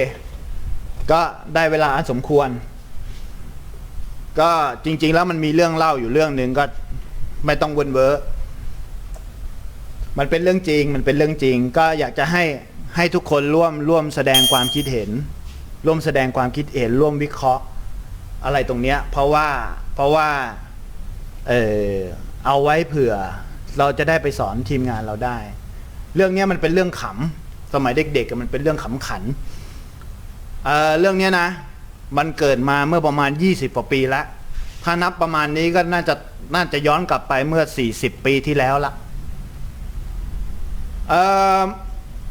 คก็ได้เวลาอันสมควร ก็จริง ๆ แล้วมันมีเรื่องเล่าอยู่เรื่องหนึ่งก็ไม่ต้องวนเวอร์มันเป็นเรื่องจริง มันเป็นเรื่องจริง ก็อยากจะให้ให้ทุกคนร่วมร่วมแสดงความคิดเห็น ร่วมแสดงความคิดเห็น ร่วมวิเคราะห์อะไรตรงเนี้ย เพราะว่าเพราะว่าเออเอาไว้เผื่อ เราจะได้ไปสอนทีมงานเราได้ เรื่องเนี้ยมันเป็นเรื่องขำสมัยเด็กๆมันเป็นเรื่องขำขัน เออเรื่องเนี้ยนะ มันเกิดมาเมื่อประมาณ 20กว่าปีแล้วถ้านับประมาณนี้ก็น่าจะน่าจะย้อนกลับไปเมื่อ 40 ปีที่แล้วละเออ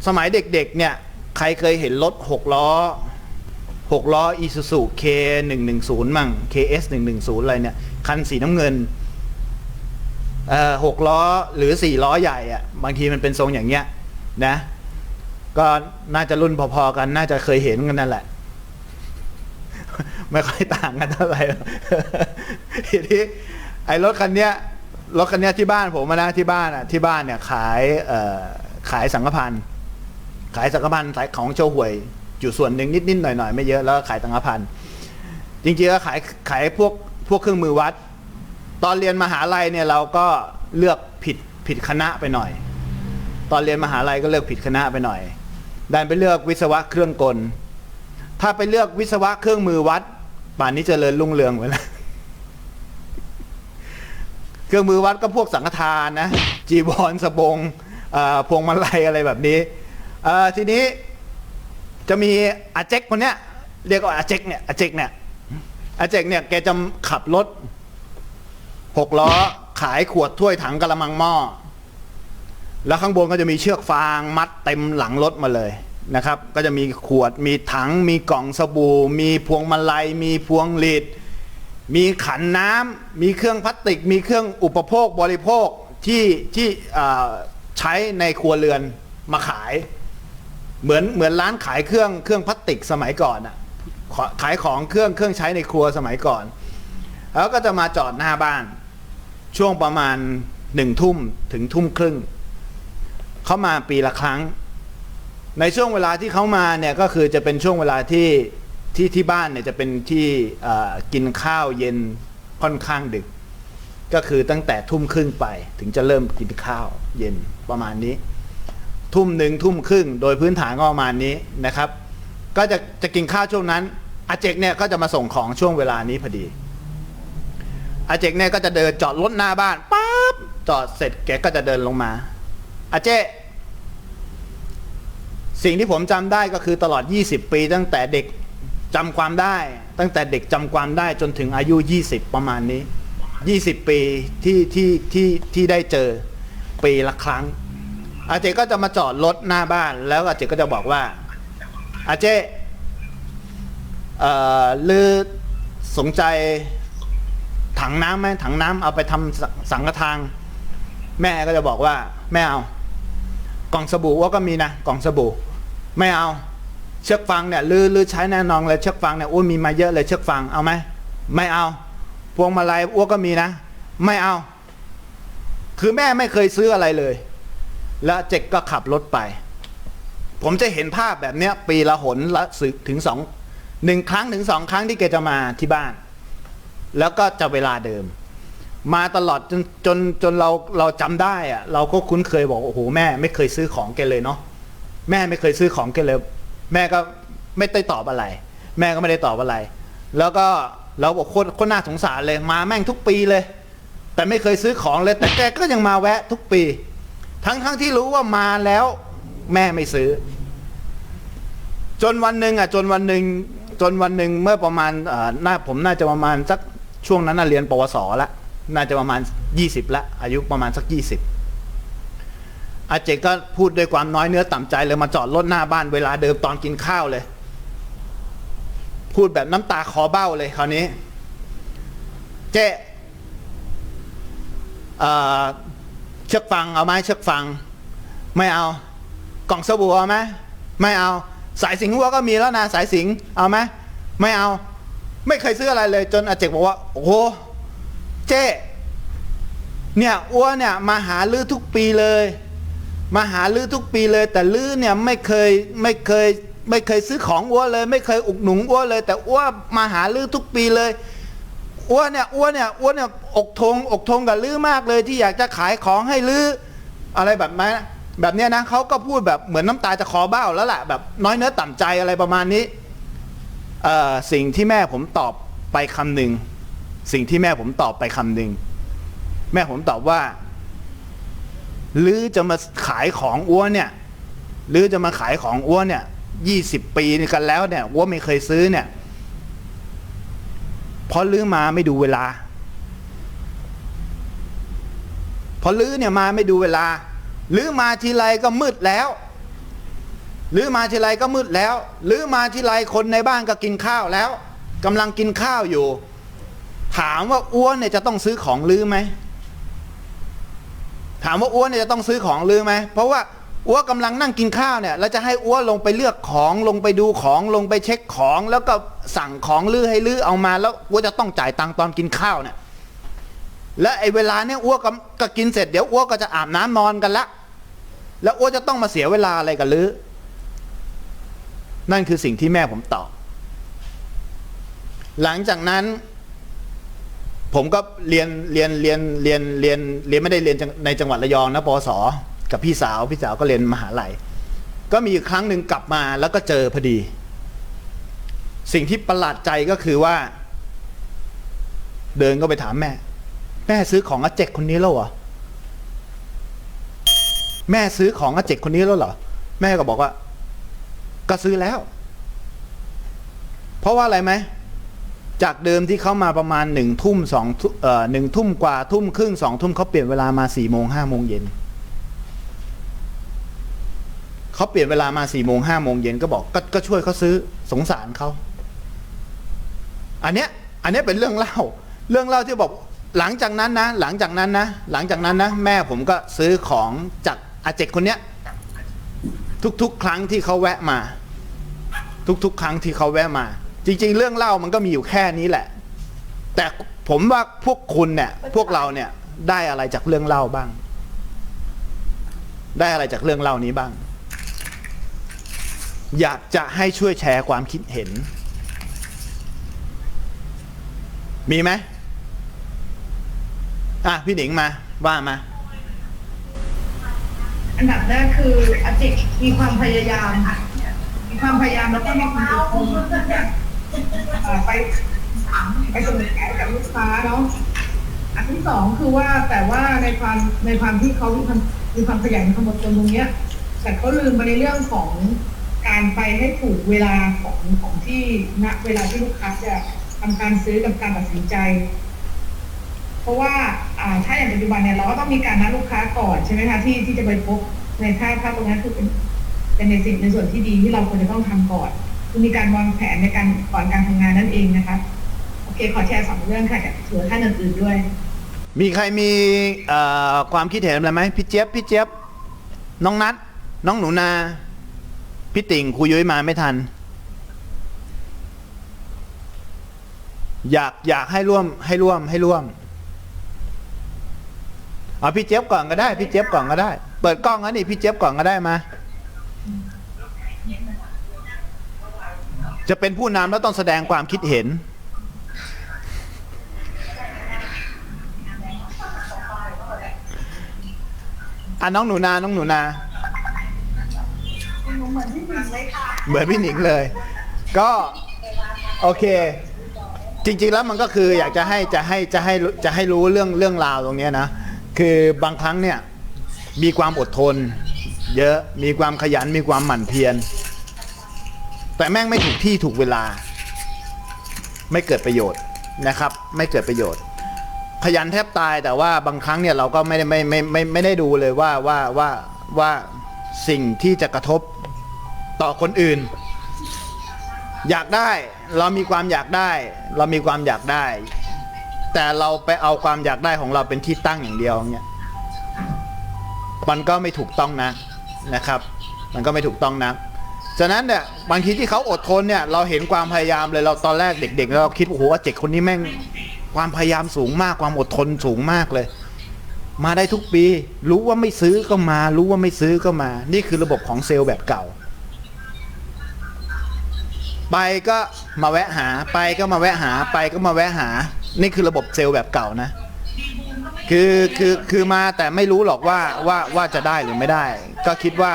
สมัยเด็กๆเนี่ย ใครเคยเห็นรถ6ล้อ6ล้อ Isuzu K 1 1 0 มั่ง KS 1 1 0อะไรเนี่ย คันสีน้ำเงินเอ่อหกล้อหรือสี่ล้อใหญ่อะบางทีมันเป็นทรงอย่างเงี้ยนะ ก็น่าจะรุ่นพอๆกัน น่าจะเคยเห็นกันนั่นแหละ ไม่ค่อยต่างกันเท่าไหร่ทีนี้ไอ้รถคันเนี้ยรถคันเนี้ยที่บ้านผมนะที่บ้านอะที่บ้านเนี่ยขายเอ่อขายสังฆพันธ์ขายสังฆพันธ์ขายของโชห่วยอยู่ส่วนหนึ่งนิดๆหน่อยๆไม่เยอะแล้วก็ขายสังฆพันธ์จริงๆก็ขายขายพวกพวกเครื่องมือวัด ตอนเรียนมหาลัยเนี่ยเราก็เลือกผิดผิดคณะไปหน่อย ตอนเรียนมหาลัยก็เลือกผิดคณะไปหน่อย ดันไปเลือกวิศวะเครื่องกล ถ้าไปเลือกวิศวะเครื่องมือวัด ป่านนี้เจริญรุ่งเรืองไปแล้ว เครื่องมือวัดก็พวกสังฆทานนะ จีบอลสบงพวงมาลัยอะไรแบบนี้ทีนี้จะมีอาเจกคนเนี้ยเรียกว่าอาเจกเนี่ยอาเจกเนี่ยอาเจกเนี่ยแกจะขับรถหกล้อขายขวดถ้วยถังกระมังหม้อ แล้วข้างบนก็จะมีเชือกฟางมัดเต็มหลังรถมาเลยนะครับ ก็จะมีขวด มีถัง มีกล่องสบู่ มีพวงมาลัย มีพวงหลีด มีขันน้ำ มีเครื่องพลาสติก มีเครื่องอุปโภคบริโภคที่ที่ใช้ในครัวเรือนมาขาย เหมือนเหมือนร้านขายเครื่องเครื่องพลาสติกสมัยก่อนอะขายของเครื่องเครื่องใช้ในครัวสมัยก่อน แล้วก็จะมาจอดหน้าบ้าน ช่วงประมาณหนึ่งทุ่มถึงทุ่มครึ่ง เขามาปีละครั้ง ในช่วงเวลาที่เขามาเนี่ยก็คือจะเป็นช่วงเวลาที่ที่ที่บ้านเนี่ยจะเป็นที่กินข้าวเย็นค่อนข้างดึก ก็คือตั้งแต่ทุ่มครึ่งไปถึงจะเริ่มกินข้าวเย็นประมาณนี้ ทุ่มหนึ่งทุ่มครึ่งโดยพื้นฐานก็ประมาณนี้นะครับ ก็จะจะกินข้าวช่วงนั้นอาเจกเนี่ยก็จะมาส่งของช่วงเวลานี้พอดีอาเจกเนี่ยก็จะเดินจอดรถหน้าบ้านปั๊บจอดเสร็จแกก็จะเดินลงมาอาเจ สิ่งที่ผมจำได้ก็คือตลอด 20 ปี ตั้งแต่เด็กจำความได้ ตั้งแต่เด็กจำความได้จนถึงอายุ 20 ประมาณนี้ 20 ปีที่ที่ที่ที่ได้เจอปีละครั้ง อาเจก็จะมาจอดรถหน้าบ้านแล้วอาเจก็จะบอกว่า อาเจเอ่อลือสนใจถังน้ำไหมถังน้ำเอาไปทำสังฆทานแม่ก็จะบอกว่าไม่เอา กล่องสบู่ว่าก็มีนะ กล่องสบู่ ไม่เอา เชือกฟางเนี่ยลือลือใช้แน่นอนเลยเชือกฟางเนี่ยอ้วนมีมาเยอะเลยเชือกฟางเอาไหมไม่เอา พวงมาลัยอ้วก็มีนะ ไม่เอา คือแม่ไม่เคยซื้ออะไรเลย แล้วเจ็กก็ขับรถไป ผมจะเห็นภาพแบบเนี้ย ปีละหนละสึกถึงสองหนึ่งครั้งถึงสองครั้งที่แกจะมาที่บ้าน แล้วก็จะเวลาเดิม มาตลอดจนจนจนเราเราจำได้อะเราก็คุ้นเคยบอกโอ้โหแม่ไม่เคยซื้อของแกเลยเนาะ แม่ไม่เคยซื้อของแกเลยแม่ก็ไม่ได้ตอบอะไร แม่ก็ไม่ได้ตอบอะไร แล้วก็เราบอกโคตรโคตรน่าสงสารเลยมาแม่งทุกปีเลย แต่ไม่เคยซื้อของเลย แต่แกก็ยังมาแวะทุกปี ทั้งทั้งที่รู้ว่ามาแล้ว แม่ไม่ซื้อ จนวันหนึ่งอะจนวันหนึ่งจนวันหนึ่งเมื่อประมาณเอ่อน่าผมน่าจะประมาณสักช่วงนั้นน่ะเรียนปวสละน่าจะประมาณยี่สิบละอายุประมาณสักยี่สิบ อาเจก็พูดด้วยความน้อยเนื้อต่ำใจเลยมาจอดรถหน้าบ้านเวลาเดิมตอนกินข้าวเลย พูดแบบน้ำตาคอเบ้าเลยคราวนี้ เจ๊เอ่อเชือกฟังเอาไหมเชือกฟัง ไม่เอา กล่องสบู่เอาไหมไม่เอา สายสิงหัวก็มีแล้วนะสายสิงเอาไหมไม่เอา ไม่เคยซื้ออะไรเลย จนอาเจกบอกว่า โอ้โหเจ๊เนี่ยอ้วนเนี่ยมาหาลือทุกปีเลย มาหาลือทุกปีเลย แต่ลือเนี่ยไม่เคยไม่เคยไม่เคยซื้อของอ้วเลย ไม่เคยอุกหนุนอ้วเลย แต่อ้วมาหาลือทุกปีเลยอ้วเนี่ยอ้วเนี่ยอ้วเนี่ยอกทงอกทงกับลือมากเลย ที่อยากจะขายของให้ลืออะไรแบบนั้นแบบเนี้ยนะเขาก็พูดแบบเหมือนน้ำตาจะคอเบ้าแล้วแหละแบบน้อยเนื้อต่ำใจอะไรประมาณนี้สิ่งที่แม่ผมตอบไปคำหนึ่งสิ่งที่แม่ผมตอบไปคำหนึ่งแม่ผมตอบว่า หรือจะมาขายของอ้วนเนี่ยหรือจะมาขายของอ้วนเนี่ยยี่สิบปีกันแล้วเนี่ยอ้วนไม่เคยซื้อเนี่ยเพราะลื้อมาไม่ดูเวลาพราะลื้อเนี่ยมาไม่ดูเวลาลื้อมาทีไรก็มืดแล้วลื้อมาทีไรก็มืดแล้วลื้อมาทีไรคนในบ้านก็กินข้าวแล้วกำลังกินข้าวอยู่ ถามว่าอ้วนเนี่ยจะต้องซื้อของลื้อไหม ถามว่าอ้วนเนี่ยจะต้องซื้อของลือไหมเพราะว่าอ้วนกำลังนั่งกินข้าวเนี่ยแล้วจะให้อ้วนลงไปเลือกของลงไปดูของลงไปเช็คของ แล้วก็สั่งของลือให้ลือเอามาแล้วอ้วนจะต้องจ่ายตังค์ตอนกินข้าวเนี่ยและไอ้เวลาเนี่ยอ้วนก็ก็กินเสร็จเดี๋ยวอ้วนก็จะอาบน้ำนอนกันละ แล้วอ้วนจะต้องมาเสียเวลาอะไรกับลือนั่นคือสิ่งที่แม่ผมตอบ หลังจากนั้น ผมก็เรียนเรียนเรียนเรียนเรียนเรียนไม่ได้เรียนในจังหวัดระยองนะปวสกับพี่สาวพี่สาวก็เรียนมหาลัย ก็มีครั้งหนึ่งกลับมาแล้วก็เจอพอดี สิ่งที่ประหลาดใจก็คือว่า เดินก็ไปถามแม่ แม่ซื้อของอาเจกคนนี้แล้วเหรอแม่ซื้อของอาเจกคนนี้แล้วเหรอแม่ก็บอกว่า ก็ซื้อแล้ว เพราะว่าอะไรไหม จากเดิมที่เขามาประมาณหนึ่งทุ่มสองเอ่อหนึ่งทุ่มกว่าทุ่มครึ่งสองทุ่มเขาเปลี่ยนเวลามาสี่โมงห้าโมงเย็นเขาเปลี่ยนเวลามาสี่โมงห้าโมงเย็นก็บอกก็ก็ช่วยเขาซื้อสงสารเขาอันเนี้ยอันเนี้ยเป็นเรื่องเล่า เรื่องเล่าที่บอกหลังจากนั้นนะ หลังจากนั้นนะ หลังจากนั้นนะ แม่ผมก็ซื้อของจากอาเจกคนเนี้ย ทุกๆ ครั้งที่เขาแวะมา ทุกๆ ครั้งที่เขาแวะมา จริง ๆ เรื่องเล่ามันก็มีอยู่แค่นี้แหละ แต่ผมว่าพวกคุณเนี่ย พวกเราเนี่ยได้อะไรจากเรื่องเล่าบ้าง ได้อะไรจากเรื่องเล่านี้บ้าง อยากจะให้ช่วยแชร์ความคิดเห็น มีไหมอะพี่หนิงมา ว่ามาอันดับแรกคืออาจิกมีความพยายามมีความพยายามแล้วก็มีความอดทนเอ่อ ไปไปส่งขายกับลูกค้าเนาะอันที่สองคือว่าแต่ว่าในความในความที่เขามีความมีความขยันมีความอดทนตรงเนี้ย แต่เขาลืมไปในเรื่องของการไปให้ถูกเวลาของของที่ณเวลาที่ลูกค้าจะทำการซื้อกับการตัดสินใจ เพราะว่าอ่าถ้าอย่างปัจจุบันเนี่ยเราก็ต้องมีการนัดลูกค้าก่อนใช่ไหมคะที่ที่จะไปพบในถ้าถ้าตรงนั้นคือเป็นเป็นในสิ่งในส่วนที่ดีที่เราควรจะต้องทำก่อน มีการวางแผนในการก่อนการทำงานนั่นเองนะคะ โอเคขอแชร์สองเรื่องค่ะกับเผื่อท่านอื่นๆด้วย มีใครมีความคิดเห็นอะไรไหมพี่เจี๊ยบพี่เจี๊ยบน้องนัทน้องหนูนา พี่ติ่งครูยุ้ยมาไม่ทัน อยากอยากให้ร่วมให้ร่วมให้ร่วมเอาพี่เจี๊ยบก่อนก็ได้ พี่เจี๊ยบก่อนก็ได้ เปิดกล้องแล้วนี่พี่เจี๊ยบก่อนก็ได้มา จะเป็นผู้นำแล้วต้องแสดงความคิดเห็น อะน้องหนูนา น้องหนูนา เหมือนพี่หนิงเลย ก็โอเค จริง ๆ แล้วมันก็คืออยากจะให้จะให้จะให้จะให้รู้เรื่องเรื่องราวตรงนี้นะ คือบางครั้งเนี่ยมีความอดทน เยอะ มีความขยัน มีความหมั่นเพียร แต่แม่งไม่ถูกที่ถูกเวลา ไม่เกิดประโยชน์นะครับ ไม่เกิดประโยชน์ ขยันแทบตายแต่ว่าบางครั้งเนี่ยเราก็ไม่ได้ไม่ไม่ไม่ไม่ได้ดูเลยว่าว่าว่าว่าสิ่งที่จะกระทบต่อคนอื่น อยากได้เรามีความอยากได้ เรามีความอยากได้ แต่เราไปเอาความอยากได้ของเราเป็นที่ตั้งอย่างเดียวเนี่ยมันก็ไม่ถูกต้องนะนะครับ มันก็ไม่ถูกต้องนะ ฉะนั้นเนี่ยบางทีที่เขาอดทนเนี่ยเราเห็นความพยายามเลยเราตอนแรกเด็ก ๆ เราคิดโอ้โหว่าเจ็กคนนี้แม่งความพยายามสูงมากความอดทนสูงมากเลย มาได้ทุกปี รู้ว่าไม่ซื้อก็มา รู้ว่าไม่ซื้อก็มา นี่คือระบบของเซลล์แบบเก่า ไปก็มาแวะหาไปก็มาแวะหาไปก็มาแวะหา นี่คือระบบเซลล์แบบเก่านะคือคือคือมาแต่ไม่รู้หรอกว่าว่าว่าจะได้หรือไม่ได้ ก็คิดว่า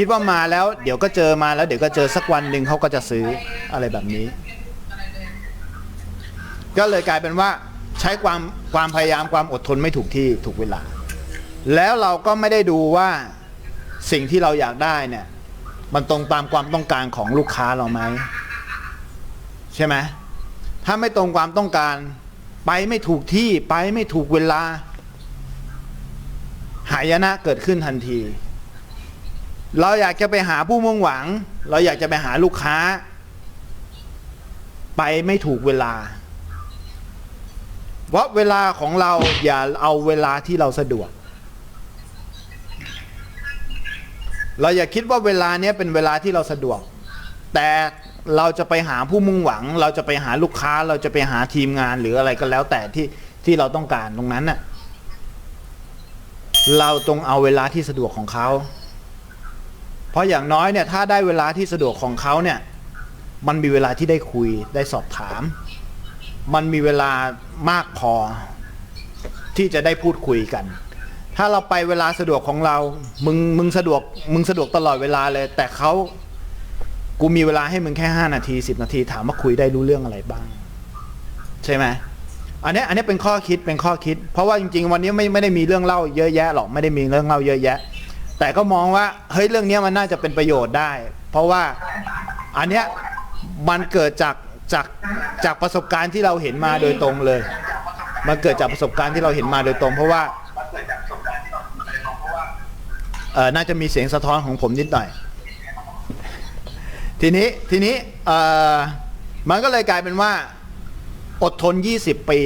คิดว่ามาแล้ว เดี๋ยวก็เจอมาแล้ว เดี๋ยวก็เจอสักวันหนึ่งเขาก็จะซื้ออะไรแบบนี้ ก็เลยกลายเป็นว่าใช้ความความพยายามความอดทนไม่ถูกที่ถูกเวลา แล้วเราก็ไม่ได้ดูว่าสิ่งที่เราอยากได้เนี่ย มันตรงตามความต้องการของลูกค้าเราไหมใช่ไหมถ้าไม่ตรงความต้องการ ไปไม่ถูกที่ไปไม่ถูกเวลา หายนะเกิดขึ้นทันที เราอยากจะไปหาผู้มุ่งหวัง เราอยากจะไปหาลูกค้า ไปไม่ถูกเวลาเพราะเวลาของเราอย่าเอาเวลาที่เราสะดวก เราอย่าคิดว่าเวลาเนี้ยเป็นเวลาที่เราสะดวก แต่เราจะไปหาผู้มุ่งหวัง เราจะไปหาลูกค้า เราจะไปหาทีมงานหรืออะไรก็แล้วแต่ที่ที่เราต้องการตรงนั้นน่ะเราตรงเอาเวลาที่สะดวกของเขา เพราะอย่างน้อยเนี่ยถ้าได้เวลาที่สะดวกของเขาเนี่ยมันมีเวลาที่ได้คุยได้สอบถาม มันมีเวลามากพอที่จะได้พูดคุยกัน ถ้าเราไปเวลาสะดวกของเรา มึงมึงสะดวกมึงสะดวกตลอดเวลาเลย แต่เขากูมีเวลาให้มึงแค่ห้านาทีสิบนาทีถามว่าคุยได้รู้เรื่องอะไรบ้าง ใช่ไหมอันนี้อันนี้เป็นข้อคิดเป็นข้อคิด เพราะว่าจริง ๆ วันนี้ไม่ไม่ได้มีเรื่องเล่าเยอะแยะหรอกไม่ได้มีเรื่องเล่าเยอะแยะ แต่ก็มองว่าเฮ้ยเรื่องนี้มันน่าจะเป็นประโยชน์ได้ เพราะว่าอันเนี้ยมันเกิดจากจากจากประสบการณ์ที่เราเห็นมาโดยตรงเลย มันเกิดจากประสบการณ์ที่เราเห็นมาโดยตรง เพราะว่าเออน่าจะมีเสียงสะท้อนของผมนิดหน่อย ทีนี้ทีนี้เออมันก็เลยกลายเป็นว่า อดทน 20 ปี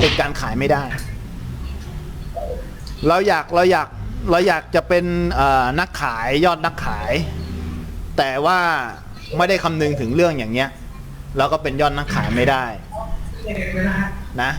เป็นการขายไม่ได้ เราอยากเราอยาก เราอยากจะเป็นนักขายยอดนักขาย แต่ว่าไม่ได้คำนึงถึงเรื่องอย่างเงี้ย เราก็เป็นยอดนักขายไม่ได้ นะ